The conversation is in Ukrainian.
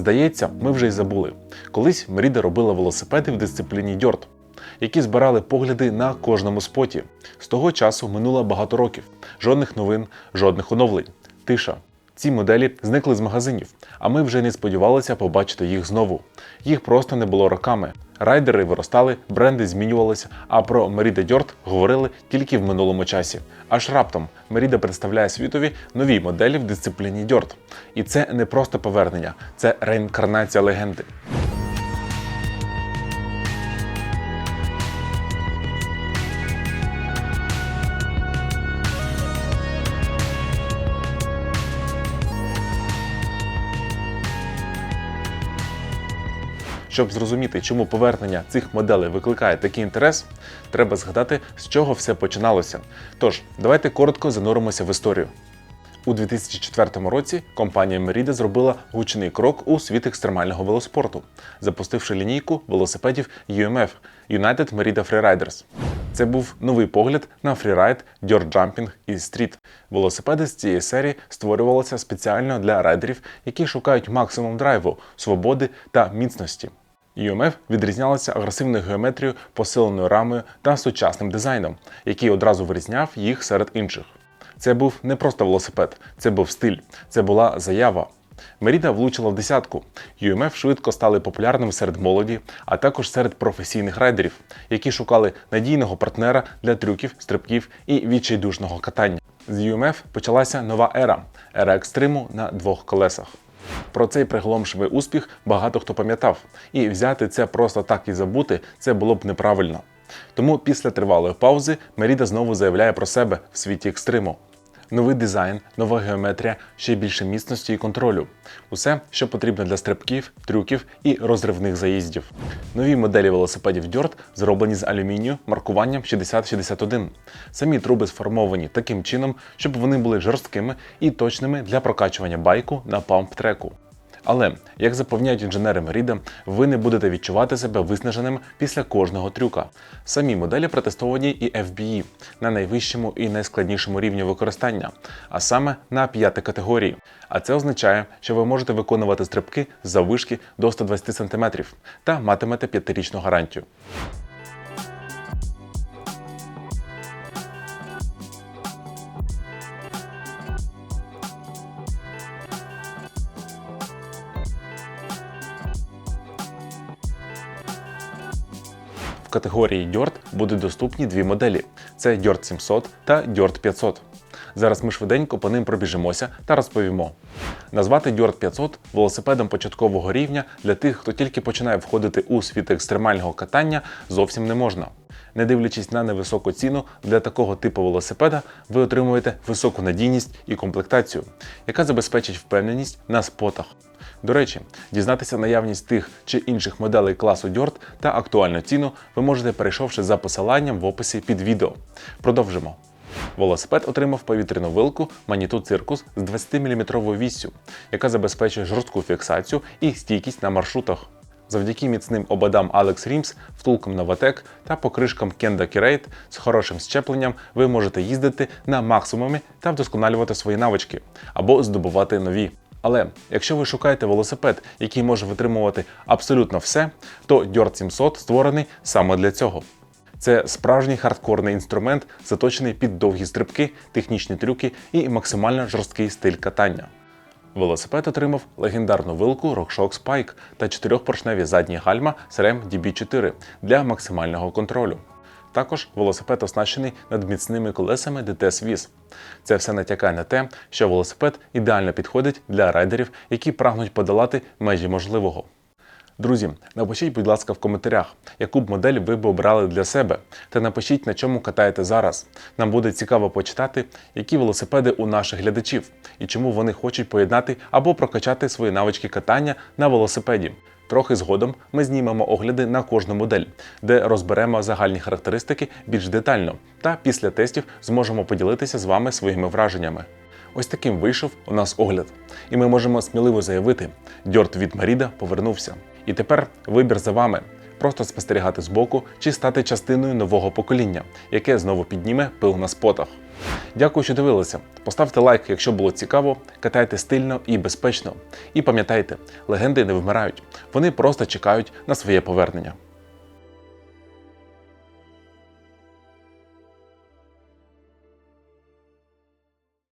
Здається, ми вже й забули. Колись Мріда робила велосипеди в дисципліні дьорт, які збирали погляди на кожному споті. З того часу минуло багато років. Жодних новин, жодних оновлень. Тиша. Ці моделі зникли з магазинів, а ми вже не сподівалися побачити їх знову. Їх просто не було роками. Райдери виростали, бренди змінювалися, а про Merida Dirt говорили тільки в минулому часі. Аж раптом Merida представляє світові нові моделі в дисципліні Dirt. І це не просто повернення, це реінкарнація легенди. Щоб зрозуміти, чому повернення цих моделей викликає такий інтерес, треба згадати, з чого все починалося. Тож, давайте коротко зануримося в історію. У 2004 році компанія Merida зробила гучний крок у світ екстремального велоспорту, запустивши лінійку велосипедів UMF United Merida Freeriders. Це був новий погляд на фрірайд, дьорджампінг і стріт. Велосипеди з цієї серії створювалися спеціально для райдерів, які шукають максимум драйву, свободи та міцності. UMF відрізнялася агресивною геометрією, посиленою рамою та сучасним дизайном, який одразу вирізняв їх серед інших. Це був не просто велосипед, це був стиль, це була заява. Меріда влучила в десятку. UMF швидко стали популярними серед молоді, а також серед професійних райдерів, які шукали надійного партнера для трюків, стрибків і відчайдушного катання. З UMF почалася нова ера ера екстриму на двох колесах. Про цей приголомшивий успіх багато хто пам'ятав, і взяти це просто так і забути це було б неправильно. Тому після тривалої паузи Меріда знову заявляє про себе в світі екстриму. Новий дизайн, нова геометрія, ще більше міцності і контролю. Усе, що потрібно для стрибків, трюків і розривних заїздів. Нові моделі велосипедів Dirt зроблені з алюмінію маркуванням 6061. Самі труби сформовані таким чином, щоб вони були жорсткими і точними для прокачування байку на памп-треку. Але, як запевняють інженери Merida, ви не будете відчувати себе виснаженим після кожного трюка. Самі моделі протестовані і FBE на найвищому і найскладнішому рівні використання, а саме на п'ятій категорії. А це означає, що ви можете виконувати стрибки з заввишки до 120 см та матимете п'ятирічну гарантію. Категорії Dirt будуть доступні дві моделі: це Dirt 700 та Dirt 500. Зараз ми швиденько по ним пробіжимося та розповімо. Назвати Dirt 500 велосипедом початкового рівня для тих, хто тільки починає входити у світ екстремального катання, зовсім не можна. Не дивлячись на невисоку ціну, для такого типу велосипеда ви отримуєте високу надійність і комплектацію, яка забезпечить впевненість на спотах. До речі, дізнатися наявність тих чи інших моделей класу Dirt та актуальну ціну ви можете перейшовши за посиланням в описі під відео. Продовжимо. Велосипед отримав повітряну вилку Manitou Circus з 20-мм віссю, яка забезпечує жорстку фіксацію і стійкість на маршрутах. Завдяки міцним ободам Alex Rims, втулкам Novatec та покришкам Kenda Curate з хорошим щепленням ви можете їздити на максимумі та вдосконалювати свої навички або здобувати нові. Але якщо ви шукаєте велосипед, який може витримувати абсолютно все, то Dirt 700 створений саме для цього. Це справжній хардкорний інструмент, заточений під довгі стрибки, технічні трюки і максимально жорсткий стиль катання. Велосипед отримав легендарну вилку RockShox Spike та чотирьохпоршневі задні гальма SRAM DB4 для максимального контролю. Також велосипед оснащений надміцними колесами DTS Viz. Це все натякає на те, що велосипед ідеально підходить для райдерів, які прагнуть подолати межі можливого. Друзі, напишіть, будь ласка, в коментарях, яку б модель ви б обрали для себе, та напишіть, на чому катаєте зараз. Нам буде цікаво почитати, які велосипеди у наших глядачів і чому вони хочуть поєднати або прокачати свої навички катання на велосипеді. Трохи згодом ми знімемо огляди на кожну модель, де розберемо загальні характеристики більш детально, та після тестів зможемо поділитися з вами своїми враженнями. Ось таким вийшов у нас огляд, і ми можемо сміливо заявити: Дьорт від Маріда повернувся. І тепер вибір за вами: просто спостерігати збоку чи стати частиною нового покоління, яке знову підніме пил на спотах. Дякую, що дивилися. Поставте лайк, якщо було цікаво, катайте стильно і безпечно. І пам'ятайте, легенди не вмирають, вони просто чекають на своє повернення.